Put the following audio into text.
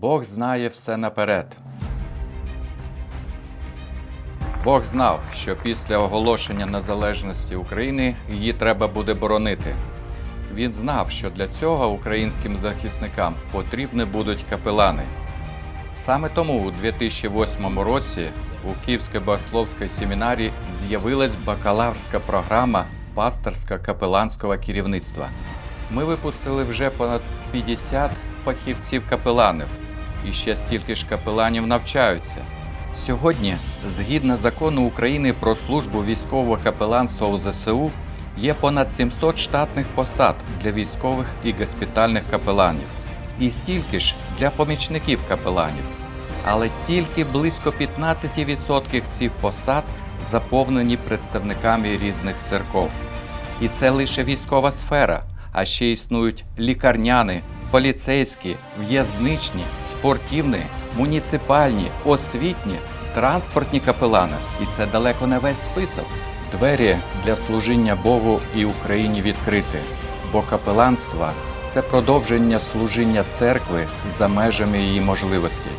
Бог знає все наперед. Бог знав, що після оголошення незалежності України її треба буде боронити. Він знав, що для цього українським захисникам потрібні будуть капелани. Саме тому у 2008 році у Київській богословській семінарі з'явилась бакалаврська програма пасторсько-капеланського керівництва. Ми випустили вже понад 50 фахівців-капеланів, і ще стільки ж капеланів навчаються. Сьогодні, згідно закону України про службу військового капеланства у ЗСУ, є понад 700 штатних посад для військових і госпітальних капеланів, і стільки ж для помічників капеланів. Але тільки близько 15% цих посад заповнені представниками різних церков. І це лише військова сфера, а ще існують лікарняні, поліцейські, в'язничні, спортивні, муніципальні, освітні, транспортні капелани. І це далеко не весь список. Двері для служіння Богу і Україні відкриті, бо капеланство це продовження служіння церкви за межами її можливостей.